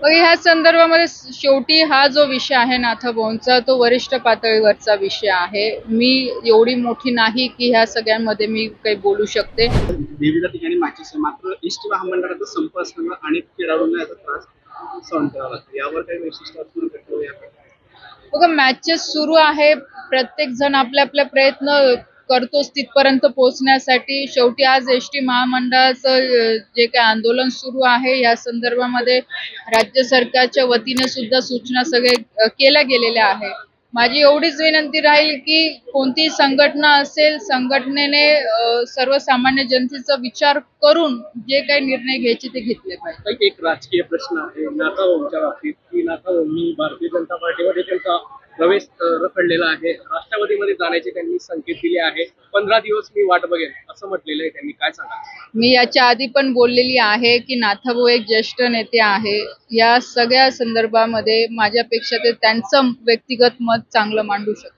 मग ह्या संदर्भामध्ये शेवटी हा जो विषय आहे नाथभाऊंचा तो वरिष्ठ पातळीवरचा विषय आहे. मी एवढी मोठी नाही की ह्या सगळ्यांमध्ये मी काही बोलू शकते. विविध ठिकाणी मॅचेस मात्र ईस्ट महामंडळाचा संप असताना अनेक खेळाडूंना याचा त्रास सहन करावा लागतो. यावर काही वैशिष्ट्य असणं? बघा मॅचेस सुरू आहे. प्रत्येक जण आपले आपले प्रयत्न करतोच तिथपर्यंत पोहोचण्यासाठी. शेवटी आज एस टी महामंडळाचं जे काही आंदोलन सुरू आहे या संदर्भामध्ये राज्य सरकारच्या वतीने सुद्धा सूचना सगळे केल्या गेलेल्या आहे माझी एवढीच विनंती राहील की कोणतीही संघटना असेल संघटनेने सर्वसामान्य जनतेचा विचार करून जे काही निर्णय घ्यायचे ते घेतले पाहिजे. एक राजकीय प्रश्न आहे. नाथाभाऊंच्या बाबतीत की नाथाभाऊंनी भारतीय जनता पार्टीमध्ये त्यांचा प्रवेश रखडलेला आहे. राष्ट्रवादीमध्ये जाण्याचे त्यांनी संकेत दिले आहे. पंधरा दिवस मी वाट बघेन असं म्हटलेलं आहे त्यांनी. काय सांगा मी याच्या आधी पण बोललेली आहे की नाथाभाऊ एक ज्येष्ठ नेते आहे. या सगळ्या संदर्भामध्ये माझ्यापेक्षा ते त्यांचं व्यक्तिगत मत चांगलं मांडू शकतात.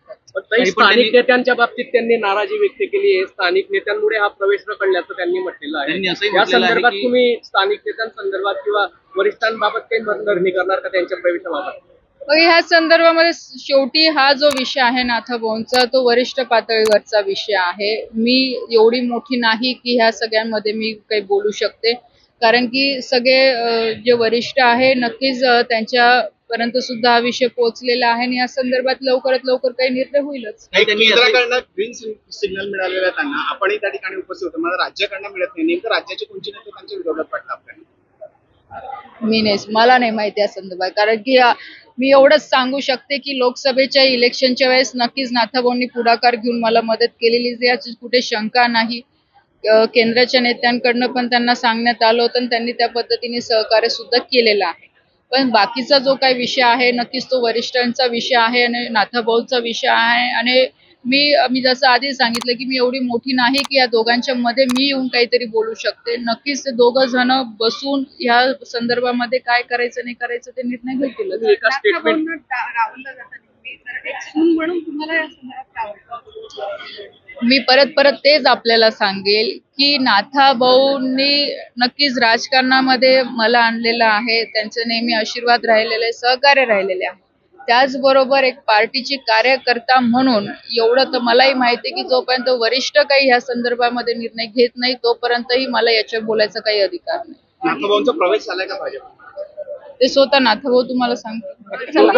स्थानिक नेत्यांच्या बाबतीत त्यांनी नाराजी व्यक्त केली आहे. स्थानिक नेत्यांमुळे हा प्रवेश रखडल्याचं त्यांनी म्हटलेलं आहे. या संदर्भात तुम्ही स्थानिक नेत्यांसंदर्भात किंवा वरिष्ठांबाबत काही करणार का त्यांच्या प्रवेशाबाबत? मग ह्या संदर्भामध्ये शेवटी हा जो विषय आहे नाथाभाऊंचा तो वरिष्ठ पातळीवरचा विषय आहे. मी एवढी मोठी नाही की ह्या सगळ्यांमध्ये मी काही बोलू शकते. कारण की सगळे जे वरिष्ठ आहे नक्कीच अं, त्यांच्यापर्यंत सुद्धा हा विषय पोहोचलेला आहे आणि या संदर्भात लवकरात लवकर काही निर्णय होईलच. केंद्राकडनं ग्रीन सिग्नल मिळालेला त्यांना. आपणही त्या ठिकाणी उपस्थित होतो. मला राज्याकडनं मिळत नाही. नेमकं राज्याचे कोणते नेते त्यांच्या विरोधात वाटतं आपल्याला? मी नाही मला नाही माहिती या संदर्भात. कारण की मी एवढंच सांगू शकते की लोकसभेच्या इलेक्शनच्या वेळेस नक्कीच नाथाभाऊंनी पुढाकार घेऊन मला मदत केलेली याची कुठे शंका नाही. केंद्राच्या नेत्यांकडनं पण त्यांना सांगण्यात आलं होतं आणि त्यांनी त्या पद्धतीने सहकार्य सुद्धा केलेलं आहे. पण बाकीचा जो काही विषय आहे नक्कीच तो वरिष्ठांचा विषय आहे आणि नाथाभाऊचा विषय आहे आणि मी मी जसं आधी सांगितलं की मी एवढी मोठी नाही की या दोघांच्या मध्ये मी येऊन काहीतरी बोलू शकते. नक्कीच ते दोघं जण बसून या संदर्भामध्ये काय करायचं नाही करायचं ते निर्णय घेतील. एका स्टेटमेंट वाटतं? मी परत परत तेच आपल्याला सांगेल की नाथा भाऊंनी नक्कीच राजकारणामध्ये मला आणलेलं आहे. त्यांचे नेहमी आशीर्वाद राहिलेले सहकार्य राहिलेले आहे. त्याचबरोबर एक पार्टीची कार्यकर्ता म्हणून एवढं तर मलाही माहिती आहे की जोपर्यंत वरिष्ठ काही ह्या संदर्भामध्ये निर्णय घेत नाही तोपर्यंतही मला याच्यावर बोलायचा काही अधिकार नाही. प्रवेश झालाय का भाजप ते स्वतः नाथाभाऊ तुम्हाला सांगतील.